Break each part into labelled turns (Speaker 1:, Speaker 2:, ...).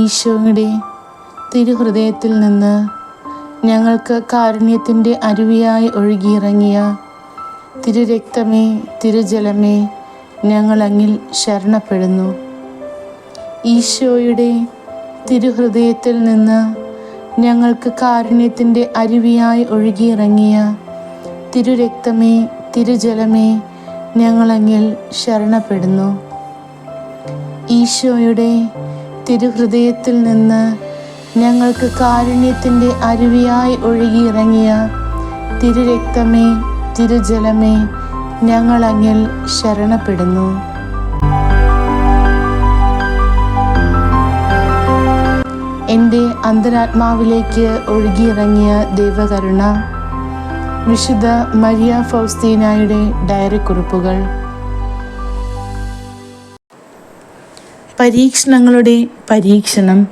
Speaker 1: ഈശോയുടെ തിരുഹൃദയത്തിൽ നിന്ന് ഞങ്ങൾക്ക് കാരുണ്യത്തിന്റെ അരുവിയായി ഒഴുകിയിറങ്ങിയ തിരുരക്തമേ തിരുജലമേ ഞങ്ങളങ്ങിൽ ശരണപ്പെടുന്നു. ഈശോയുടെ തിരുഹൃദയത്തിൽ നിന്ന് ഞങ്ങൾക്ക് കാരുണ്യത്തിന്റെ അരുവിയായി ഒഴുകിയിറങ്ങിയ തിരുരക്തമേ തിരുജലമേ ഞങ്ങളങ്ങിൽ ശരണപ്പെടുന്നു. ഈശോയുടെ തിരുഹൃദയത്തിൽ നിന്ന് ഞങ്ങൾക്ക് കാരുണ്യത്തിന്റെ അരുവിയായി ഒഴുകിയിറങ്ങിയ തിരുരക്തമേ തിരുജലമേ ഞങ്ങളങ്ങിൽ ശരണപ്പെടുന്നു. എന്റെ അന്തരാത്മാവിലേക്ക് ഒഴുകിയിറങ്ങിയ ദൈവകരുണ വിശുദ്ധ മരിയ ഫൗസ്തീനായുടെ ഡയറി കുറിപ്പുകൾ പരീക്ഷണങ്ങളുടെ പരീക്ഷണം.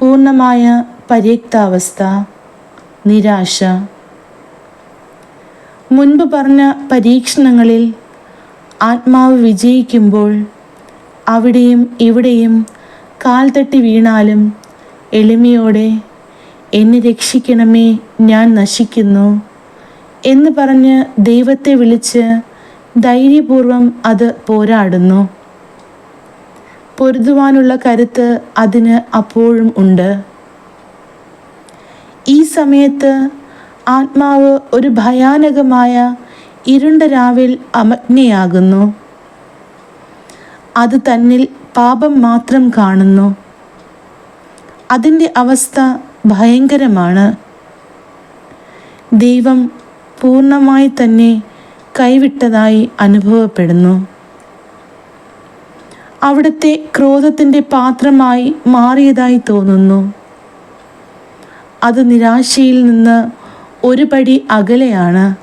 Speaker 1: പൂർണമായ പര്യക്താവസ്ഥ നിരാശ. മുൻപ് പറഞ്ഞ പരീക്ഷണങ്ങളിൽ ആത്മാവ് വിജയിക്കുമ്പോൾ അവിടെയും ഇവിടെയും കാൽ തട്ടി വീണാലും എളിമയോടെ എന്നെ രക്ഷിക്കണമേ ഞാൻ നശിക്കുന്നു എന്ന് പറഞ്ഞ് ദൈവത്തെ വിളിച്ച് ധൈര്യപൂർവം അത് പോരാടുന്നു. പൊരുതുവാനുള്ള കരുത്ത് അതിന് അപ്പോഴും ഉണ്ട്. ഈ സമയത്ത് ആത്മാവ് ഒരു ഭയാനകമായ ഇരുണ്ട രാവിൽ അമജ്ഞയാകുന്നു അത് തന്നിൽ പാപം മാത്രം കാണുന്നു. അതിന്റെ അവസ്ഥ ഭയങ്കരമാണ്. ദൈവം പൂർണമായി തന്നെ കൈവിട്ടതായി അനുഭവപ്പെടുന്നു. അവിടുത്തെ ക്രോധത്തിന്റെ പാത്രമായി മാറിയതായി തോന്നുന്നു. അത് നിരാശയിൽ നിന്ന് ഒരു പടി അകലെയാണ്.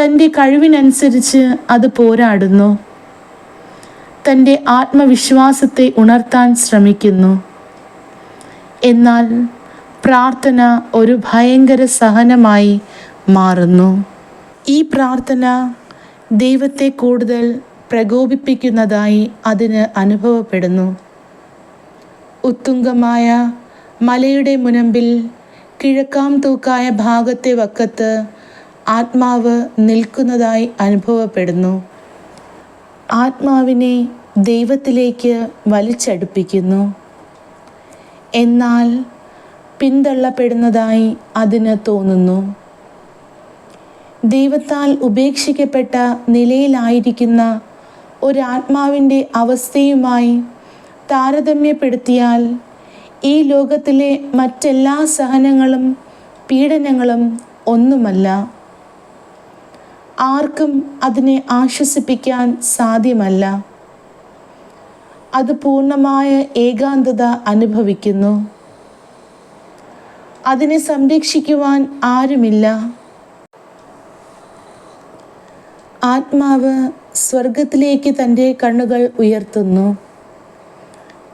Speaker 1: തന്റെ കഴിവിനനുസരിച്ച് അത് പോരാടുന്നു. തന്റെ ആത്മവിശ്വാസത്തെ ഉണർത്താൻ ശ്രമിക്കുന്നു. എന്നാൽ പ്രാർത്ഥന ഒരു ഭയങ്കര സഹനമായി മാറുന്നു. ഈ പ്രാർത്ഥന ദൈവത്തെ കൂടുതൽ പ്രകോപിപ്പിക്കുന്നതായി അതിന് അനുഭവപ്പെടുന്നു. ഉത്തുംഗമായ മലയുടെ മുനമ്പിൽ കിഴക്കാം തൂക്കായ ഭാഗത്തെ വക്കത്ത് ആത്മാവ് നിൽക്കുന്നതായി അനുഭവപ്പെടുന്നു. ആത്മാവിനെ ദൈവത്തിലേക്ക് വലിച്ചടുപ്പിക്കുന്നു. എന്നാൽ പിന്തള്ളപ്പെടുന്നതായി അതിന് തോന്നുന്നു. ദൈവത്താൽ ഉപേക്ഷിക്കപ്പെട്ട നിലയിലായിരിക്കുന്ന ഒരാത്മാവിന്റെ അവസ്ഥയുമായി താരതമ്യപ്പെടുത്തിയാൽ ഈ ലോകത്തിലെ മറ്റെല്ലാ സഹനങ്ങളും പീഡനങ്ങളും ഒന്നുമല്ല. ആർക്കും അതിനെ ആശ്വസിപ്പിക്കാൻ സാധ്യമല്ല. അത് പൂർണമായ ഏകാന്തത അനുഭവിക്കുന്നു. അതിനെ സംരക്ഷിക്കുവാൻ ആരുമില്ല. ആത്മാവ് സ്വർഗത്തിലേക്ക് തന്റെ കണ്ണുകൾ ഉയർത്തുന്നു.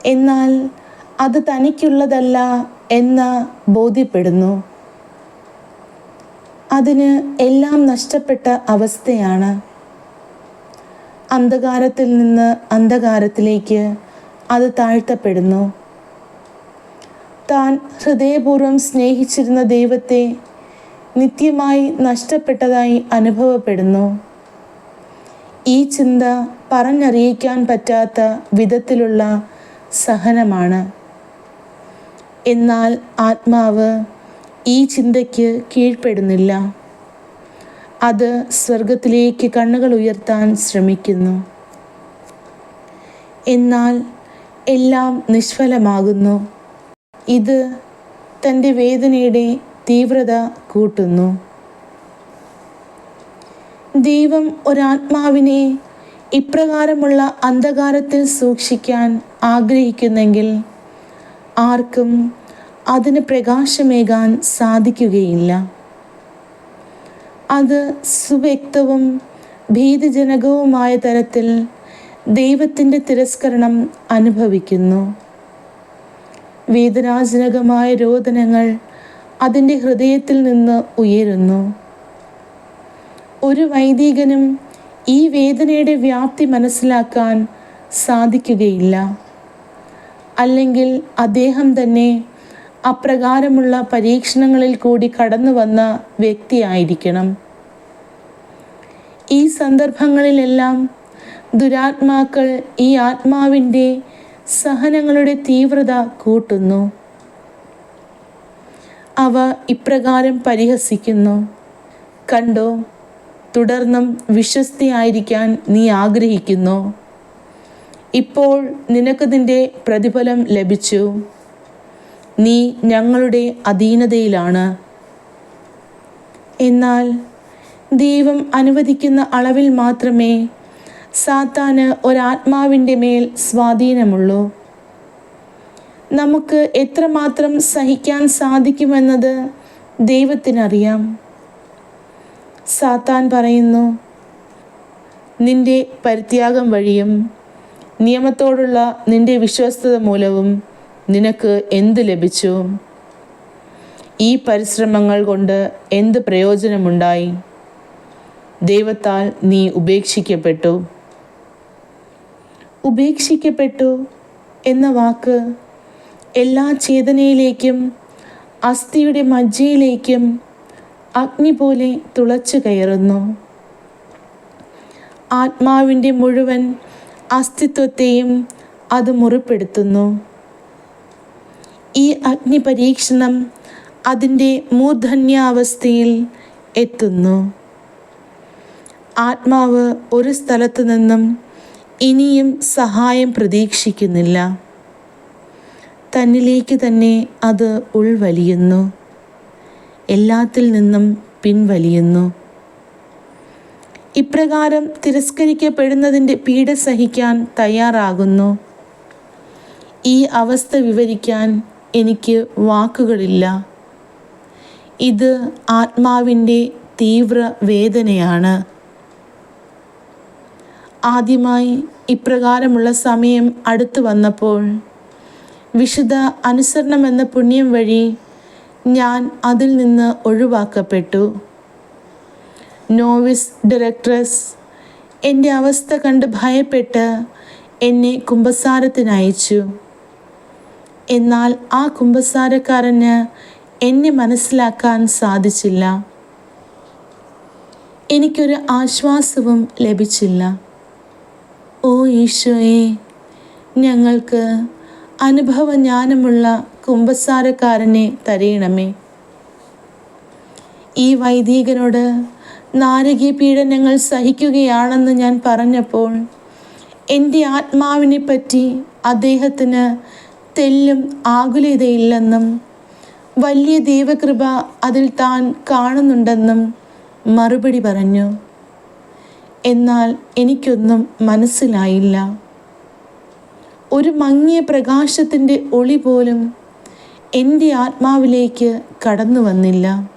Speaker 1: എന്നാൽ അത് തനിക്കുള്ളതല്ല എന്ന് ബോധ്യപ്പെടുന്നു. അതിന് എല്ലാം നഷ്ടപ്പെട്ട അവസ്ഥയാണ്. അന്ധകാരത്തിൽ നിന്ന് അന്ധകാരത്തിലേക്ക് അത് താഴ്ത്തപ്പെടുന്നു. താൻ ഹൃദയപൂർവം സ്നേഹിച്ചിരുന്ന ദൈവത്തെ നിത്യമായി നഷ്ടപ്പെട്ടതായി അനുഭവപ്പെടുന്നു. ഈ ചിന്ത പറഞ്ഞറിയിക്കാൻ പറ്റാത്ത വിധത്തിലുള്ള സഹനമാണ്. എന്നാൽ ആത്മാവ് ഈ ചിന്തയ്ക്ക് കീഴ്പ്പെടുന്നില്ല. അത് സ്വർഗത്തിലേക്ക് കണ്ണുകൾ ഉയർത്താൻ ശ്രമിക്കുന്നു. എന്നാൽ എല്ലാം നിഷ്ഫലമാകുന്നു. ഇത് തന്റെ വേദനയുടെ തീവ്രത കൂട്ടുന്നു. ദൈവം ഒരാത്മാവിനെ ഇപ്രകാരമുള്ള അന്ധകാരത്തിൽ സൂക്ഷിക്കാൻ ആഗ്രഹിക്കുന്നെങ്കിൽ ആർക്കും അതിന് പ്രകാശമേകാൻ സാധിക്കുകയില്ല. അത് സുവ്യക്തവും ഭീതിജനകവുമായ തരത്തിൽ ദൈവത്തിന്റെ തിരസ്കരണം അനുഭവിക്കുന്നു. വേദനാജനകമായ രോദനങ്ങൾ അതിന്റെ ഹൃദയത്തിൽ നിന്ന് ഉയരുന്നു. ഒരു വൈദികനും ഈ വേദനയുടെ വ്യാപ്തി മനസ്സിലാക്കാൻ സാധിക്കുകയില്ല. അല്ലെങ്കിൽ അദ്ദേഹം തന്നെ അപ്രകാരമുള്ള പരീക്ഷണങ്ങളിൽ കൂടി കടന്നു വന്ന വ്യക്തിയായിരിക്കണം. ഈ സന്ദർഭങ്ങളിലെല്ലാം ദുരാത്മാക്കൾ ഈ ആത്മാവിന്റെ സഹനങ്ങളുടെ തീവ്രത കൂട്ടുന്നു. അവ ഇപ്രകാരം പരിഹസിക്കുന്നു. കണ്ടോ? തുടർന്നും വിശ്വസ്തയായിരിക്കാൻ നീ ആഗ്രഹിക്കുന്നു. ഇപ്പോൾ നിനക്ക് നിന്റെ പ്രതിഫലം ലഭിച്ചു. നീ ഞങ്ങളുടെ അധീനതയിലാണ്. എന്നാൽ ദൈവം അനുവദിക്കുന്ന അളവിൽ മാത്രമേ സാത്താന് ഒരാത്മാവിന്റെ മേൽ സ്വാധീനമുള്ളൂ. നമുക്ക് എത്രമാത്രം സഹിക്കാൻ സാധിക്കുമെന്നത് ദൈവത്തിനറിയാം. സാത്താൻ പറയുന്നു നിന്റെ പരിത്യാഗം വഴിയും നിയമത്തോടുള്ള നിന്റെ വിശ്വസ്തത മൂലവും നിനക്ക് എന്ത് ലഭിച്ചു? ഈ പരിശ്രമങ്ങൾ കൊണ്ട് എന്ത് പ്രയോജനമുണ്ടായി? ദൈവത്താൽ നീ ഉപേക്ഷിക്കപ്പെട്ടു. ഉപേക്ഷിക്കപ്പെട്ടു എന്ന വാക്ക് എല്ലാ ചേതനയിലേക്കും അസ്ഥിയുടെ മജ്ജയിലേക്കും അഗ്നി പോലെ തുളച്ചു കയറുന്നു. ആത്മാവിന്റെ മുഴുവൻ അസ്തിത്വത്തെയും അത് മുറിപ്പെടുത്തുന്നു. ഈ അഗ്നി പരീക്ഷണം അതിന്റെ മൂർധന്യാവസ്ഥയിൽ എത്തുന്നു. ആത്മാവ് ഒരു സ്ഥലത്തു നിന്നും ഇനിയും സഹായം പ്രതീക്ഷിക്കുന്നില്ല. തന്നിലേക്ക് തന്നെ അത് ഉൾവലിയുന്നു. എല്ലാത്തിൽ നിന്നും പിൻവലിയുന്നു. ഇപ്രകാരം തിരസ്കരിക്കപ്പെടുന്നതിന്റെ പീഡ സഹിക്കാൻ തയ്യാറാകുന്നു. ഈ അവസ്ഥ വിവരിക്കാൻ എനിക്ക് വാക്കുകളില്ല. ഇത് ആത്മാവിന്റെ തീവ്ര വേദനയാണ്. ആദ്യമായി ഇപ്രകാരമുള്ള സമയം അടുത്തു വന്നപ്പോൾ വിശുദ്ധ അനുസരണമെന്ന പുണ്യം വഴി ഞാൻ അതിൽ നിന്ന് ഒഴിവാക്കപ്പെട്ടു. നോവിസ് ഡയറക്ട്രസ് എന്റെ അവസ്ഥ കണ്ട് ഭയപ്പെട്ട് എന്നെ കുമ്പസാരത്തിനയച്ചു എന്നാൽ ആ കുമ്പസാരക്കാരന് എന്നെ മനസ്സിലാക്കാൻ സാധിച്ചില്ല. എനിക്കൊരു ആശ്വാസവും ലഭിച്ചില്ല. ഓ ഈശോയെ ഞങ്ങൾക്ക് അനുഭവജ്ഞാനമുള്ള കുമ്പസാരക്കാരനെ തരയണമേ. ഈ വൈദികനോട് നാരകീയ പീഡനങ്ങൾ സഹിക്കുകയാണെന്ന് ഞാൻ പറഞ്ഞപ്പോൾ എന്റെ ആത്മാവിനെ പറ്റി അദ്ദേഹത്തിന് തെല്ലും ആകുലതയില്ലെന്നും വലിയ ദൈവകൃപ അതിൽ താൻ കാണുന്നുണ്ടെന്നും മറുപടി പറഞ്ഞു. എന്നാൽ എനിക്കൊന്നും മനസ്സിലായില്ല. ഒരു മങ്ങിയ പ്രകാശത്തിന്റെ ഒളി പോലും എന്റെ ആത്മാവിലേക്ക് കടന്നു വന്നില്ല.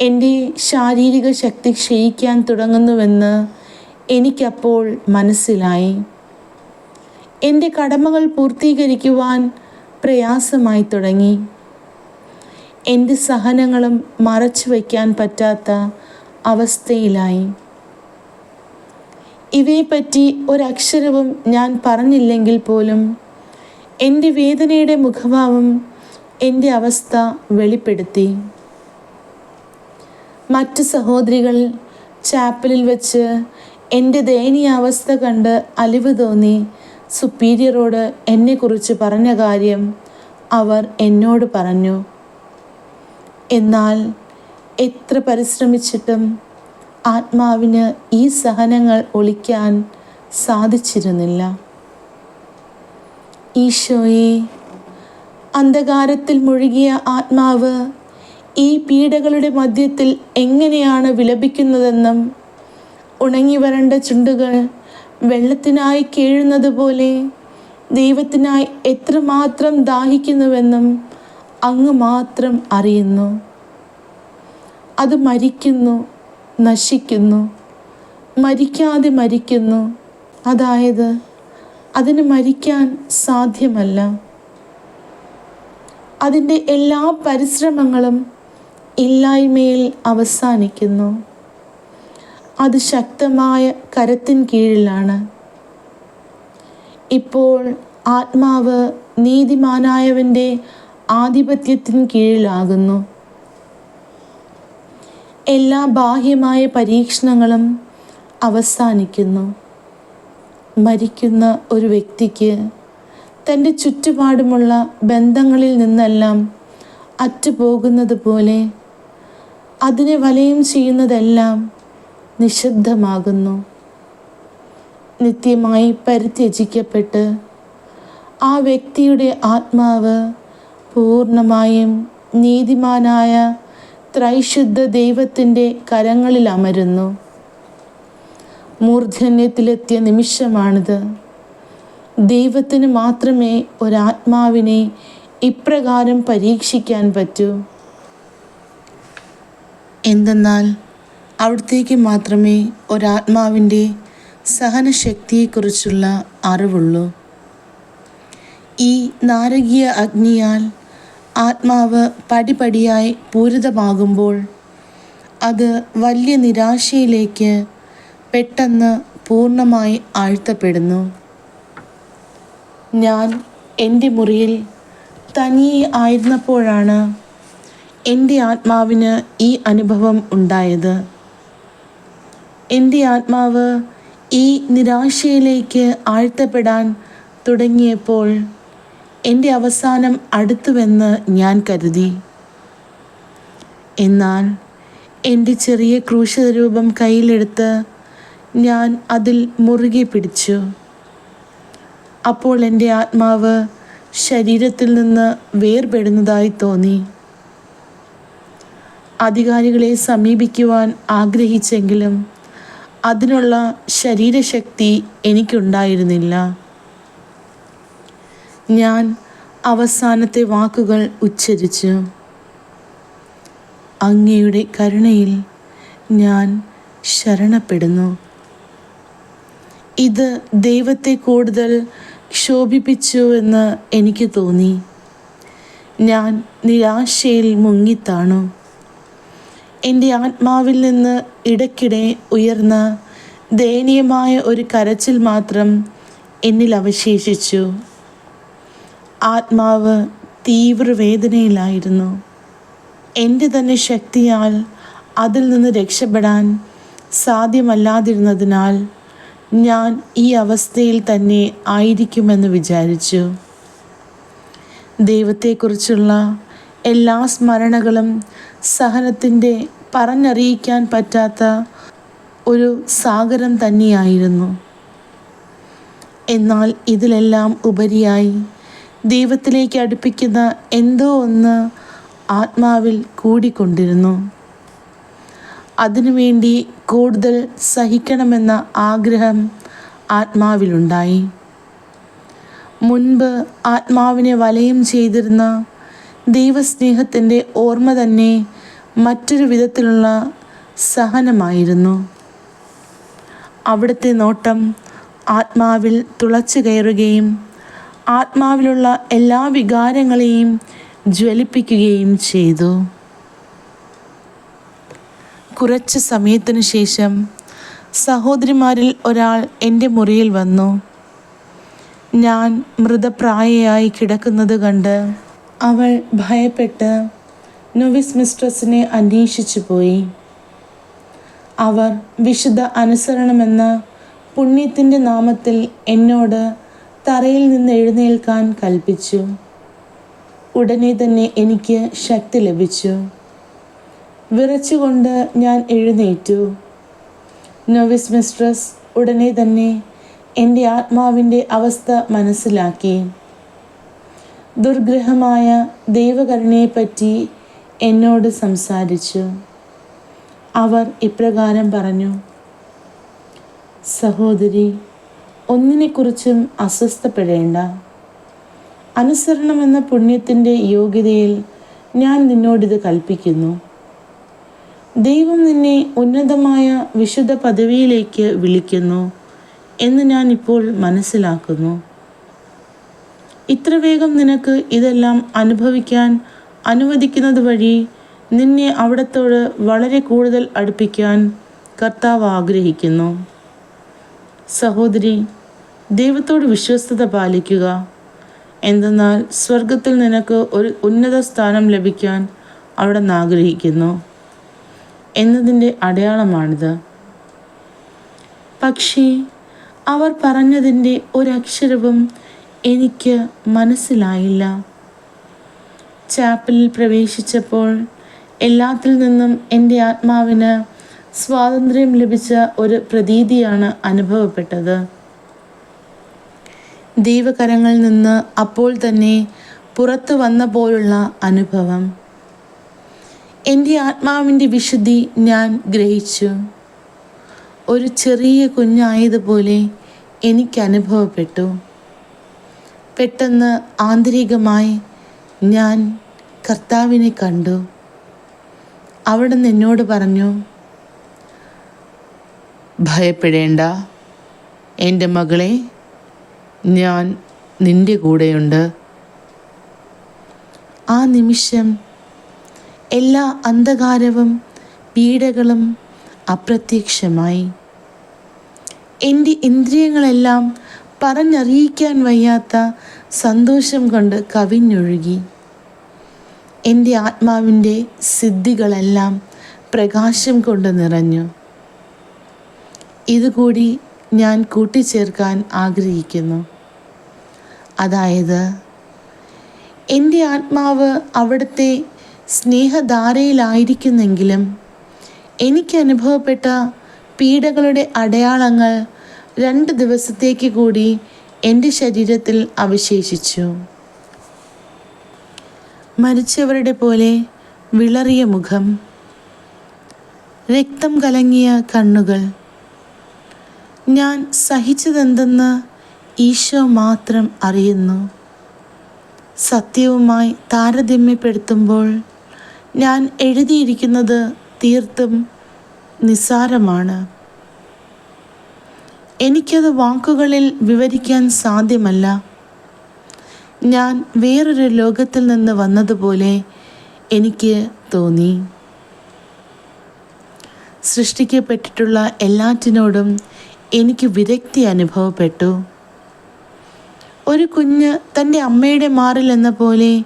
Speaker 1: എന്റെ ശാരീരിക ശക്തി ക്ഷയിക്കാൻ തുടങ്ങുന്നുവെന്ന് എനിക്കപ്പോൾ മനസ്സിലായി. എന്റെ കടമകൾ പൂർത്തീകരിക്കുവാൻ പ്രയാസമായി തുടങ്ങി. എന്റെ സഹനങ്ങളും മറച്ചു വയ്ക്കാൻ പറ്റാത്ത അവസ്ഥയിലായി. ഇവയെപ്പറ്റി ഒരക്ഷരവും ഞാൻ പറഞ്ഞില്ലെങ്കിൽ പോലും എന്റെ വേദനയുടെ മുഖഭാവം എന്റെ അവസ്ഥ വെളിപ്പെടുത്തി. മറ്റ് സഹോദരികൾ ചാപ്പലിൽ വെച്ച് എന്റെ ദയനീയ അവസ്ഥ കണ്ട് അലിവ് തോന്നി. സുപ്പീരിയറോട് എന്നെക്കുറിച്ച് പറഞ്ഞ കാര്യം അവർ എന്നോട് പറഞ്ഞു. എന്നാൽ എത്ര പരിശ്രമിച്ചിട്ടും ആത്മാവിന് ഈ സഹനങ്ങൾ ഒളിക്കാൻ സാധിച്ചിരുന്നില്ല. ഈശോയെ അന്ധകാരത്തിൽ മുഴുകിയ ആത്മാവ് ഈ പീഡകളുടെ മധ്യത്തിൽ എങ്ങനെയാണ് വിലപിക്കുന്നതെന്നും ഉണങ്ങി വരണ്ട ചുണ്ടുകൾ വെള്ളത്തിനായി കേഴുന്നത് പോലെ ദൈവത്തിനായി എത്രമാത്രം ദാഹിക്കുന്നുവെന്നും അങ്ങ് മാത്രം അറിയുന്നു. അത് മരിക്കുന്നു നശിക്കുന്നു മരിക്കാതെ മരിക്കുന്നു. അതായത് അതിന് മരിക്കാൻ സാധ്യമല്ല. അതിന്റെ എല്ലാ പരിശ്രമങ്ങളും ഇല്ലായ്മയിൽ അവസാനിക്കുന്നു. അത് ശക്തമായ കരത്തിൻ കീഴിലാണ്. ഇപ്പോൾ ആത്മാവ് നീതിമാനായവന്റെ ആധിപത്യത്തിന് കീഴിലാകുന്നു. എല്ലാ ബാഹ്യമായ പരീക്ഷണങ്ങളും അവസാനിക്കുന്നു. മരിക്കുന്ന ഒരു വ്യക്തിക്ക് തന്റെ ചുറ്റുപാടുമുള്ള ബന്ധങ്ങളിൽ നിന്നെല്ലാം അറ്റുപോകുന്നത് പോലെ അതിനെ വലയം ചെയ്യുന്നതെല്ലാം നിശബ്ദമാകുന്നു. നിത്യമായി പരിത്യജിക്കപ്പെട്ട് ആ വ്യക്തിയുടെ ആത്മാവ് പൂർണമായും നീതിമാനായ ത്രൈശുദ്ധ ദൈവത്തിന്റെ കരങ്ങളിൽ അമരുന്നു. മൂർധന്യത്തിലെത്തിയ നിമിഷമാണിത്. ദൈവത്തിന് മാത്രമേ ഒരാത്മാവിനെ ഇപ്രകാരം പരീക്ഷിക്കാൻ പറ്റൂ. എന്തെന്നാൽ അവിടത്തേക്ക് മാത്രമേ ഒരാത്മാവിന്റെ സഹനശക്തിയെക്കുറിച്ചുള്ള അറിവുള്ളൂ. ഈ നാരകീയ അഗ്നിയാൽ ആത്മാവ് പടിപടിയായി പൂരിതമാകുമ്പോൾ അത് വലിയ നിരാശയിലേക്ക് പെട്ടെന്ന് പൂർണമായി ആഴ്ത്തപ്പെടുന്നു. ഞാൻ എന്റെ മുറിയിൽ തനിയെ ആയിരുന്നപ്പോഴാണ് എന്റെ ആത്മാവിന് ഈ അനുഭവം ഉണ്ടായത്. എന്റെ ആത്മാവ് ഈ നിരാശയിലേക്ക് ആഴ്ത്തപ്പെടാൻ തുടങ്ങിയപ്പോൾ എന്റെ അവസാനം അടുത്തുവെന്ന് ഞാൻ കരുതി. എന്നാൽ എന്റെ ചെറിയ ക്രൂശരൂപം കയ്യിലെടുത്ത് ഞാൻ അതിൽ മുറുകെ പിടിച്ചു. അപ്പോൾ എന്റെ ആത്മാവ് ശരീരത്തിൽ നിന്ന് വേർപെടുന്നതായി തോന്നി. അധികാരികളെ സമീപിക്കുവാൻ ആഗ്രഹിച്ചെങ്കിലും അതിനുള്ള ശരീരശക്തി എനിക്കുണ്ടായിരുന്നില്ല. ഞാൻ അവസാനത്തെ വാക്കുകൾ ഉച്ചരിച്ചു. അങ്ങയുടെ കരുണയിൽ ഞാൻ ശരണപ്പെടുന്നു. ഇത് ദൈവത്തെ കൂടുതൽ ക്ഷോഭിപ്പിച്ചു എന്ന് എനിക്ക് തോന്നി. ഞാൻ നിരാശയിൽ മുങ്ങിത്താണു. എന്റെ ആത്മാവിൽ നിന്ന് ഇടയ്ക്കിടെ ഉയർന്ന ദയനീയമായ ഒരു കരച്ചിൽ മാത്രം എന്നിൽ അവശേഷിച്ചു. ആത്മാവ് തീവ്രവേദനയിലായിരുന്നു. എന്റെ തന്നെ ശക്തിയാൽ അതിൽ നിന്ന് രക്ഷപ്പെടാൻ സാധ്യമല്ലാതിരുന്നതിനാൽ ഞാൻ ഈ അവസ്ഥയിൽ തന്നെ ആയിരിക്കുമെന്ന് വിചാരിച്ചു. ദൈവത്തെക്കുറിച്ചുള്ള എല്ലാ സ്മരണകളും സഹനത്തിന്റെ പറഞ്ഞറിയിക്കാൻ പറ്റാത്ത ഒരു സാഗരം തന്നെയായിരുന്നു. എന്നാൽ ഇതിലെല്ലാം ഉപരിയായി ദൈവത്തിലേക്ക് അടുപ്പിക്കുന്ന എന്തോ ഒന്ന് ആത്മാവിൽ കൂടിക്കൊണ്ടിരുന്നു. അതിനുവേണ്ടി കൂടുതൽ സഹിക്കണമെന്ന ആഗ്രഹം ആത്മാവിലുണ്ടായി. മുൻപ് ആത്മാവിനെ വലയം ചെയ്തിരുന്ന ദൈവസ്നേഹത്തിന്റെ ഓർമ്മ തന്നെ മറ്റൊരു വിധത്തിലുള്ള സഹനമായിരുന്നു. അവിടുത്തെ നോട്ടം ആത്മാവിൽ തുളച്ചു കയറുകയും ആത്മാവിലുള്ള എല്ലാ വികാരങ്ങളെയും ജ്വലിപ്പിക്കുകയും ചെയ്തു. കുറച്ച് സമയത്തിനു ശേഷം സഹോദരിമാരിൽ ഒരാൾ എന്റെ മുറിയിൽ വന്നു. ഞാൻ മൃതപ്രായയായി കിടക്കുന്നത് കണ്ട് അവൾ ഭയപ്പെട്ട് നൊവിസ് മിസ്ട്രസിനെ അന്വേഷിച്ചു പോയി. അവർ വിശുദ്ധ അനുസരണമെന്ന പുണ്യത്തിന്റെ നാമത്തിൽ എന്നോട് തറയിൽ നിന്ന് എഴുന്നേൽക്കാൻ കൽപ്പിച്ചു. ഉടനെ തന്നെ എനിക്ക് ശക്തി ലഭിച്ചു. വിറച്ചുകൊണ്ട് ഞാൻ എഴുന്നേറ്റു. നോവിസ് മിസ്ട്രസ് ഉടനെ തന്നെ എന്റെ ആത്മാവിന്റെ അവസ്ഥ മനസ്സിലാക്കി. ദുർഗ്രഹമായ ദൈവകരുണയെപ്പറ്റി എന്നോട് സംസാരിച്ചു. അവർ ഇപ്രകാരം പറഞ്ഞു സഹോദരി ഒന്നിനെക്കുറിച്ചും അസ്വസ്ഥപ്പെടേണ്ട. അനുസരണമെന്ന പുണ്യത്തിന്റെ യോഗ്യതയിൽ ഞാൻ നിന്നോടിത് കൽപ്പിക്കുന്നു. ദൈവം നിന്നെ ഉന്നതമായ വിശുദ്ധ പദവിയിലേക്ക് വിളിക്കുന്നു എന്ന് ഞാൻ ഇപ്പോൾ മനസ്സിലാക്കുന്നു. ഇത്ര വേഗം നിനക്ക് ഇതെല്ലാം അനുഭവിക്കാൻ അനുവദിക്കുന്നത് വഴി നിന്നെ അവിടത്തോട് വളരെ കൂടുതൽ അടുപ്പിക്കാൻ കർത്താവ് ആഗ്രഹിക്കുന്നു. സഹോദരി ദൈവത്തോട് വിശ്വസ്തത പാലിക്കുക. എന്തെന്നാൽ സ്വർഗത്തിൽ നിനക്ക് ഒരു ഉന്നത സ്ഥാനം ലഭിക്കാൻ അവിടെ നിന്ന് ആഗ്രഹിക്കുന്നു. എന്നതിന്റെ അടയാളമാണിത്. പക്ഷേ അവർ പറഞ്ഞതിന്റെ ഒരക്ഷരവും എനിക്ക് മനസ്സിലായില്ല. ചാപ്പലിൽ പ്രവേശിച്ചപ്പോൾ എല്ലാത്തിൽ നിന്നും എന്റെ ആത്മാവിന് സ്വാതന്ത്ര്യം ലഭിച്ച ഒരു പ്രതീതിയാണ് അനുഭവപ്പെട്ടത്. ദൈവകരങ്ങളിൽ നിന്ന് അപ്പോൾ തന്നെ പുറത്തു വന്ന പോലുള്ള അനുഭവം. എന്റെ ആത്മാവിന്റെ വിശുദ്ധി ഞാൻ ഗ്രഹിച്ചു. ഒരു ചെറിയ കുഞ്ഞായതുപോലെ എനിക്ക് അനുഭവപ്പെട്ടു. പെട്ടെന്ന് ആന്തരികമായി ഞാൻ കർത്താവിനെ കണ്ടു. അവിടുന്ന് എന്നോട് പറഞ്ഞു ഭയപ്പെടേണ്ട എന്റെ മകളെ ഞാൻ നിന്റെ കൂടെയുണ്ട്. ആ നിമിഷം എല്ലാ അന്ധകാരവും പീഡകളും അപ്രത്യക്ഷമായി. എന്റെ ഇന്ദ്രിയങ്ങളെല്ലാം പറഞ്ഞറിയിക്കാൻ വയ്യാത്ത സന്തോഷം കൊണ്ട് കവിഞ്ഞൊഴുകി. എന്റെ ആത്മാവിന്റെ സിദ്ധികളെല്ലാം പ്രകാശം കൊണ്ട് നിറഞ്ഞു. ഇതുകൂടി ഞാൻ കൂട്ടിച്ചേർക്കാൻ ആഗ്രഹിക്കുന്നു. അതായത് എന്റെ ആത്മാവ് അവിടുത്തെ സ്നേഹധാരയിലായിരിക്കുന്നെങ്കിലും എനിക്ക് അനുഭവപ്പെട്ട പീഡകളുടെ അടയാളങ്ങൾ രണ്ട് ദിവസത്തേക്ക് കൂടി എന്റെ ശരീരത്തിൽ അവശേഷിച്ചു. മരിച്ചവരുടെ പോലെ വിളറിയ മുഖം രക്തം കലങ്ങിയ കണ്ണുകൾ. ഞാൻ സഹിച്ചതെന്തെന്ന് ഈശോ മാത്രം അറിയുന്നു. സത്യവുമായി താരതമ്യപ്പെടുത്തുമ്പോൾ ഞാൻ എഴുതിയിരിക്കുന്നത് തീർത്തും നിസ്സാരമാണ്. എനിക്കത് വാക്കുകളിൽ വിവരിക്കാൻ സാധ്യമല്ല. ഞാൻ വേറൊരു ലോകത്തിൽ നിന്ന് വന്നതുപോലെ എനിക്ക് തോന്നി. സൃഷ്ടിക്കപ്പെട്ടിട്ടുള്ള എല്ലാറ്റിനോടും എനിക്ക് വിരക്തി അനുഭവപ്പെട്ടു. ഒരു കുഞ്ഞ് തന്റെ അമ്മയുടെ മാറിൽ എന്ന പോലെ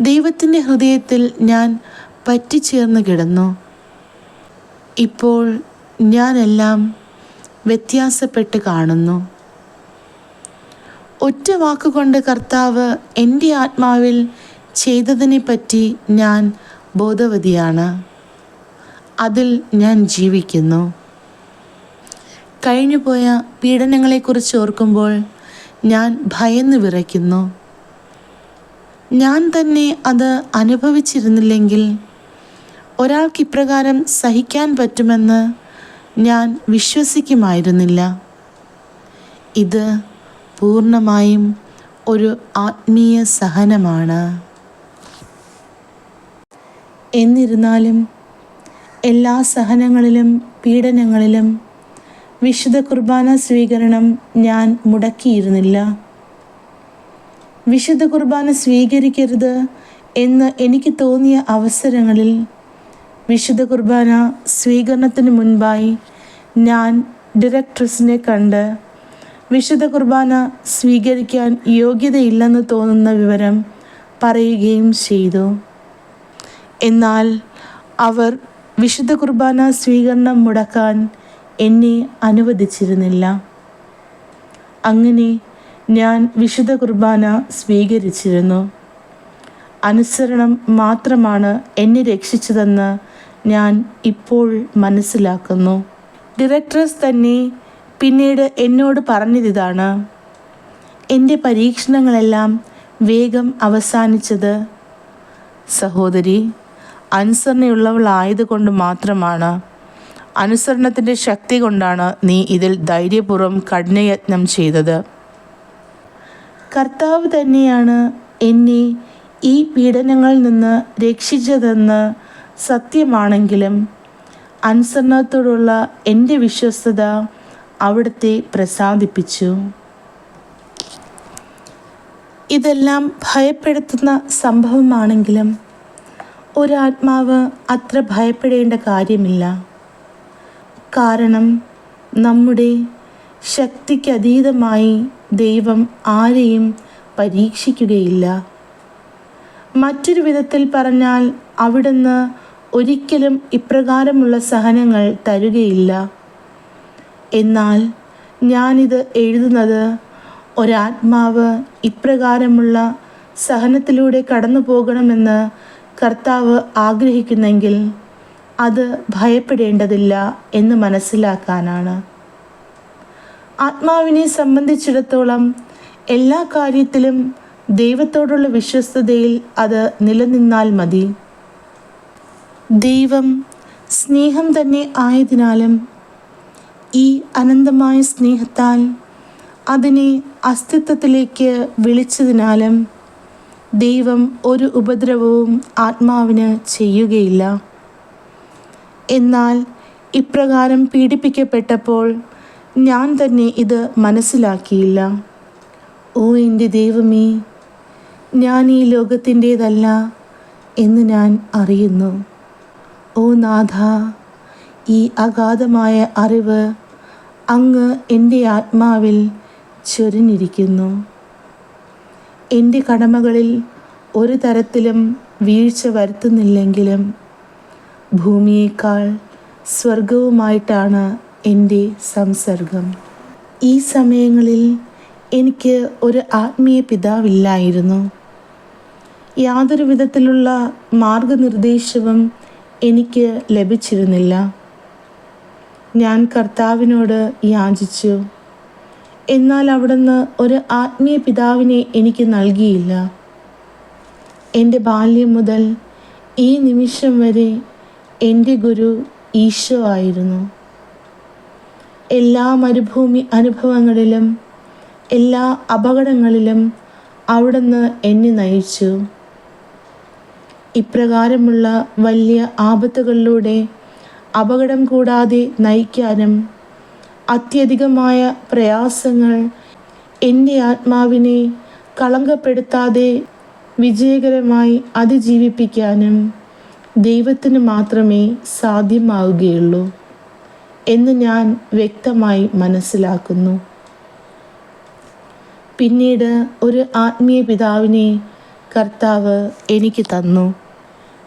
Speaker 1: ദൈവത്തിന്റെ ഹൃദയത്തിൽ ഞാൻ പറ്റിച്ചേർന്ന് കിടന്നു. ഇപ്പോൾ ഞാനെല്ലാം വ്യത്യാസപ്പെട്ട് കാണുന്നു. ഒറ്റ വാക്കുകൊണ്ട് കർത്താവ് എന്റെ ആത്മാവിൽ ചെയ്തതിനെപ്പറ്റി ഞാൻ ബോധവതിയാണ്. അതിൽ ഞാൻ ജീവിക്കുന്നു. കഴിഞ്ഞുപോയ പീഡനങ്ങളെക്കുറിച്ച് ഓർക്കുമ്പോൾ ഞാൻ ഭയന്ന് വിറയ്ക്കുന്നു. ഞാൻ തന്നെ അത് അനുഭവിച്ചിരുന്നില്ലെങ്കിൽ ഒരാൾക്ക് ഇപ്രകാരം സഹിക്കാൻ പറ്റുമെന്ന് ഞാൻ വിശ്വസിക്കുമായിരുന്നില്ല. ഇത് പൂർണമായും ഒരു ആത്മീയ സഹനമാണ്. എന്നിരുന്നാലും എല്ലാ സഹനങ്ങളിലും പീഡനങ്ങളിലും വിശുദ്ധ കുർബാന സ്വീകരണം ഞാൻ മുടക്കിയിരുന്നില്ല. വിശുദ്ധ കുർബാന സ്വീകരിക്കരുത് എന്ന് എനിക്ക് തോന്നിയ അവസരങ്ങളിൽ വിശുദ്ധ കുർബാന സ്വീകരണത്തിന് മുൻപായി ഞാൻ ഡയറക്ട്രസിനെ കണ്ട് വിശുദ്ധ കുർബാന സ്വീകരിക്കാൻ യോഗ്യതയില്ലെന്ന് തോന്നുന്ന വിവരം പറയുകയും ചെയ്തു. എന്നാൽ അവർ വിശുദ്ധ കുർബാന സ്വീകരണം മുടക്കാൻ എന്നെ അനുവദിച്ചിരുന്നില്ല. അങ്ങനെ ഞാൻ വിശുദ്ധ കുർബാന സ്വീകരിച്ചിരുന്നു. അനുസരണം മാത്രമാണ് എന്നെ രക്ഷിച്ചതെന്ന് ഞാൻ ഇപ്പോൾ മനസ്സിലാക്കുന്നു. ഡയറക്ടേഴ്സ് തന്നെ പിന്നീട് എന്നോട് പറഞ്ഞതിതാണ്. എന്റെ പരീക്ഷണങ്ങളെല്ലാം വേഗം അവസാനിച്ചത്. സഹോദരി അനുസരണയുള്ളവളായതുകൊണ്ട് മാത്രമാണ്. അനുസരണത്തിന്റെ ശക്തി കൊണ്ടാണ് നീ ഇതിൽ ധൈര്യപൂർവം കഠിനയത്നം ചെയ്തത്. കർത്താവ് തന്നെയാണ് എന്നെ ഈ പീഡനങ്ങളിൽ നിന്ന് രക്ഷിച്ചതെന്ന് സത്യമാണെങ്കിലും അനുസരണത്തോടുള്ള എന്റെ വിശ്വസ്തത അവിടുത്തെ പ്രസാദിപ്പിച്ചു. ഇതെല്ലാം ഭയപ്പെടുത്തുന്ന സംഭവമാണെങ്കിലും ഒരാത്മാവ് അത്ര ഭയപ്പെടേണ്ട കാര്യമില്ല. കാരണം നമ്മുടെ ശക്തിക്കതീതമായി ദൈവം ആരെയും പരീക്ഷിക്കുകയില്ല. മറ്റൊരു വിധത്തിൽ പറഞ്ഞാൽ അവിടുന്ന് ഒരിക്കലും ഇപ്രകാരമുള്ള സഹനങ്ങൾ തരുകയില്ല. എന്നാൽ ഞാനിത് എഴുതുന്നത് ഒരാത്മാവ് ഇപ്രകാരമുള്ള സഹനത്തിലൂടെ കടന്നു പോകണമെന്ന് കർത്താവ് ആഗ്രഹിക്കുന്നെങ്കിൽ അത് ഭയപ്പെടേണ്ടതില്ല എന്ന് മനസ്സിലാക്കാനാണ്. ആത്മാവിനെ സംബന്ധിച്ചിടത്തോളം എല്ലാ കാര്യത്തിലും ദൈവത്തോടുള്ള വിശ്വസ്തതയിൽ അത് നിലനിന്നാൽ മതി. ദൈവം സ്നേഹം തന്നെ ആയതിനാലും ഈ അനന്തമായ സ്നേഹത്താൽ അതിനെ അസ്തിത്വത്തിലേക്ക് വിളിച്ചതിനാലും ദൈവം ഒരു ഉപദ്രവവും ആത്മാവിന് ചെയ്യുകയില്ല. എന്നാൽ ഇപ്രകാരം പീഡിപ്പിക്കപ്പെട്ടപ്പോൾ ഞാൻ തന്നെ ഇത് മനസ്സിലാക്കിയില്ല. ഓ എന്റെ ദൈവമേ ഞാൻ ഈ ലോകത്തിന്റേതല്ല എന്ന് ഞാൻ അറിയുന്നു. ഓ നാഥ ഈ അഗാധമായ അറിവ് അങ്ങ് എന്റെ ആത്മാവിൽ ചൊരിഞ്ഞിരിക്കുന്നു. എന്റെ കടമകളിൽ ഒരു തരത്തിലും വീഴ്ച വരുത്തുന്നില്ലെങ്കിലും ഭൂമിയേക്കാൾ സ്വർഗവുമായിട്ടാണ് എന്റെ സംസർഗം. ഈ സമയങ്ങളിൽ എനിക്ക് ഒരു ആത്മീയ പിതാവില്ലായിരുന്നു. യാതൊരു വിധത്തിലുള്ള മാർഗനിർദ്ദേശവും എനിക്ക് ലഭിച്ചിരുന്നില്ല. ഞാൻ കർത്താവിനോട് യാചിച്ചു. എന്നാൽ അവിടുന്ന് ഒരു ആത്മീയ പിതാവിനെ എനിക്ക് നൽകിയില്ല. എന്റെ ബാല്യം മുതൽ ഈ നിമിഷം വരെ എന്റെ ഗുരു ഈശോ ആയിരുന്നു. എല്ലാ മരുഭൂമി അനുഭവങ്ങളിലും എല്ലാ അപകടങ്ങളിലും അവിടുന്ന് എന്നെ നയിച്ചു. ഇപ്രകാരമുള്ള വലിയ ആപത്തുകളിലൂടെ അപകടം കൂടാതെ നയിക്കാനും അത്യധികമായ പ്രയാസങ്ങൾ എന്റെ ആത്മാവിനെ കളങ്കപ്പെടുത്താതെ വിജയകരമായി അതിജീവിപ്പിക്കാനും ദൈവത്തിന് മാത്രമേ സാധ്യമാവുകയുള്ളൂ. എന്ന് ഞാൻ വ്യക്തമായി മനസ്സിലാക്കുന്നു. പിന്നീട് ഒരു ആത്മീയ പിതാവിനെ കർത്താവ് എനിക്ക് തന്നു.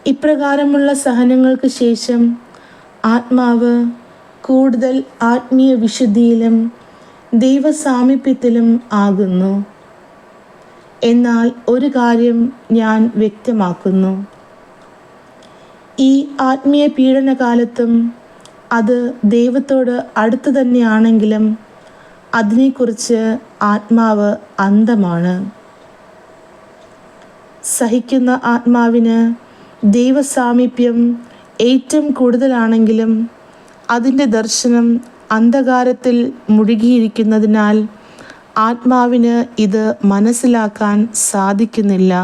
Speaker 1: ഇപ്രകാരമുള്ള സഹനങ്ങൾക്ക് ശേഷം ആത്മാവ് കൂടുതൽ ആത്മീയ വിശുദ്ധിയിലും ദൈവസാമീപ്യത്തിലും ആകുന്നു. എന്നാൽ ഒരു കാര്യം ഞാൻ വ്യക്തമാക്കുന്നു. ഈ ആത്മീയ പീഡനകാലത്തും അത് ദൈവത്തോട് അടുത്തു തന്നെയാണെങ്കിലും അതിനെക്കുറിച്ച് ആത്മാവ് അന്തമാണ് സഹിക്കുന്ന ആത്മാവിന് ദൈവസാമീപ്യം ഏറ്റവും കൂടുതലാണെങ്കിലും അതിന്റെ ദർശനം അന്ധകാരത്തിൽ മുഴുകിയിരിക്കുന്നതിനാൽ ആത്മാവിന് ഇത് മനസ്സിലാക്കാൻ സാധിക്കുന്നില്ല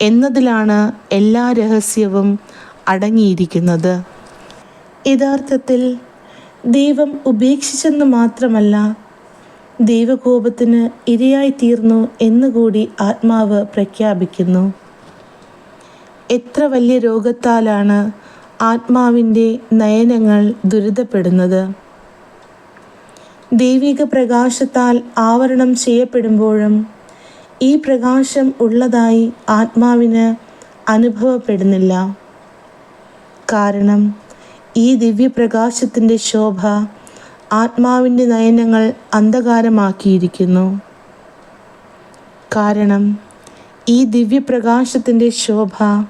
Speaker 1: എന്നതിലാണ് എല്ലാ രഹസ്യവും അടങ്ങിയിരിക്കുന്നത്. യഥാർത്ഥത്തിൽ ദൈവം ഉപേക്ഷിച്ചെന്ന് മാത്രമല്ല ദൈവകോപത്തിന് ഇരയായി തീർന്നു എന്നുകൂടി ആത്മാവ് പ്രഖ്യാപിക്കുന്നു. എത്ര വലിയ രോഗത്താലാണ് ആത്മാവിന്റെ നയനങ്ങൾ ദുരിതപ്പെടുന്നത്. ദൈവിക പ്രകാശത്താൽ ആവരണം ചെയ്യപ്പെടുമ്പോഴും ഈ പ്രകാശം ഉള്ളതായി ആത്മാവിന് അനുഭവപ്പെടുന്നില്ല. കാരണം ഈ ദിവ്യപ്രകാശത്തിന്റെ ശോഭ ആത്മാവിന്റെ നയനങ്ങൾ അന്ധകാരമാക്കിയിരിക്കുന്നു. കാരണം ഈ ദിവ്യപ്രകാശത്തിന്റെ ശോഭ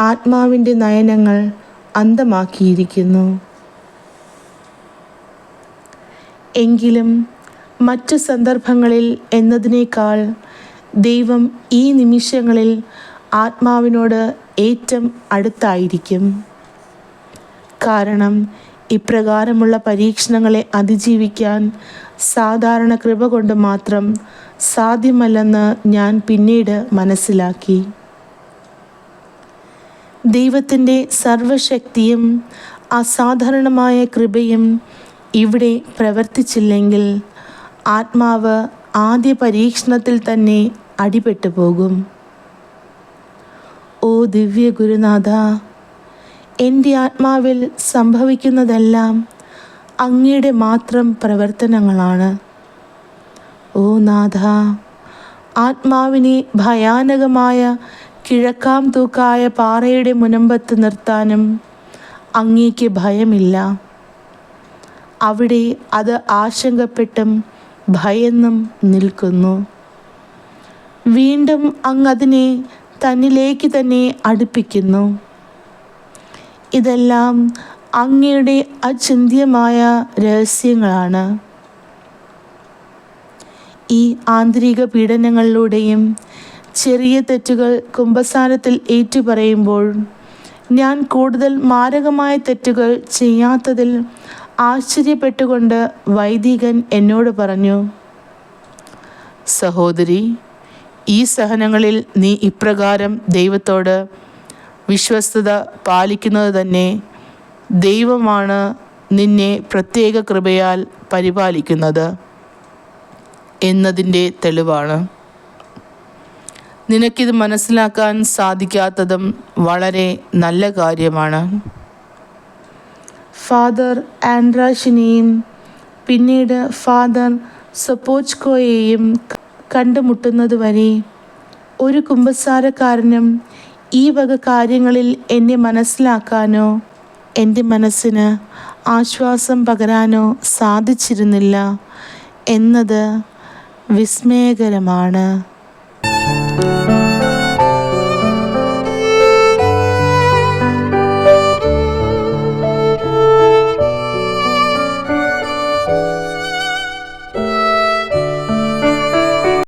Speaker 1: ആത്മാവിന്റെ നയനങ്ങൾ അന്ധമാക്കിയിരിക്കുന്നു. എങ്കിലും മറ്റു സന്ദർഭങ്ങളിൽ എന്നതിനേക്കാൾ ദൈവം ഈ നിമിഷങ്ങളിൽ ആത്മാവിനോട് ഏറ്റവും അടുത്തായിരിക്കും. കാരണം ഇപ്രകാരമുള്ള പരീക്ഷണങ്ങളെ അതിജീവിക്കാൻ സാധാരണ കൃപ കൊണ്ട് മാത്രം സാധ്യമല്ലെന്ന് ഞാൻ പിന്നീട് മനസ്സിലാക്കി. ദൈവത്തിന്റെ സർവശക്തിയും അസാധാരണമായ കൃപയും ഇവിടെ പ്രവർത്തിച്ചില്ലെങ്കിൽ ആത്മാവ് ആദ്യ പരീക്ഷണത്തിൽ തന്നെ അടിപെട്ടു പോകും ഓ ദിവ്യ ഗുരുനാഥ എന്റെ ആത്മാവിൽ സംഭവിക്കുന്നതെല്ലാം അങ്ങയുടെ മാത്രം പ്രവർത്തനങ്ങളാണ്. ഓ നാഥ ആത്മാവിനെ ഭയാനകമായ കിഴക്കാം തൂക്കായ പാറയുടെ മുനമ്പത്ത് നിർത്താനും അങ്ങേക്ക് ഭയമില്ല. അവിടെ അത് ആശങ്കപ്പെട്ടും ഭയന്നും നിൽക്കുന്നു. വീണ്ടും അങ്ങ് അതിനെ തന്നിലേക്ക് തന്നെ അടുപ്പിക്കുന്നു. ഇതെല്ലാം അങ്ങയുടെ അചിന്ത്യമായ രഹസ്യങ്ങളാണ്. ഈ ആന്തരിക പീഡനങ്ങളിലൂടെയും ചെറിയ തെറ്റുകൾ കുംഭസാരത്തിൽ ഏറ്റുപറയുമ്പോൾ ഞാൻ കൂടുതൽ മാരകമായ തെറ്റുകൾ ചെയ്യാത്തതിൽ ആശ്ചര്യപ്പെട്ടുകൊണ്ട് വൈദികൻ എന്നോട് പറഞ്ഞു സഹോദരി ഈ സഹനങ്ങളിൽ നീ ഇപ്രകാരം ദൈവത്തോട് വിശ്വസ്തത പാലിക്കുന്നത് തന്നെ ദൈവമാണ് നിന്നെ പ്രത്യേക കൃപയാൽ പരിപാലിക്കുന്നത് എന്നതിന്റെ തെളിവാണ്. നിനക്കിത് മനസ്സിലാക്കാൻ സാധിക്കാത്തതും വളരെ നല്ല കാര്യമാണ്. ഫാദർ ആൻഡ്രാഷിനെയും പിന്നീട് ഫാദർ സപ്പോച്ച്കോയെയും കണ്ടുമുട്ടുന്നതുവരെ ഒരു കുമ്പസാരക്കാരനും ഈ വക കാര്യങ്ങളിൽ എന്നെ മനസ്സിലാക്കാനോ എന്റെ മനസ്സിന് ആശ്വാസം പകരാനോ സാധിച്ചിരുന്നില്ല. എന്നത് വിസ്മയകരമാണ്.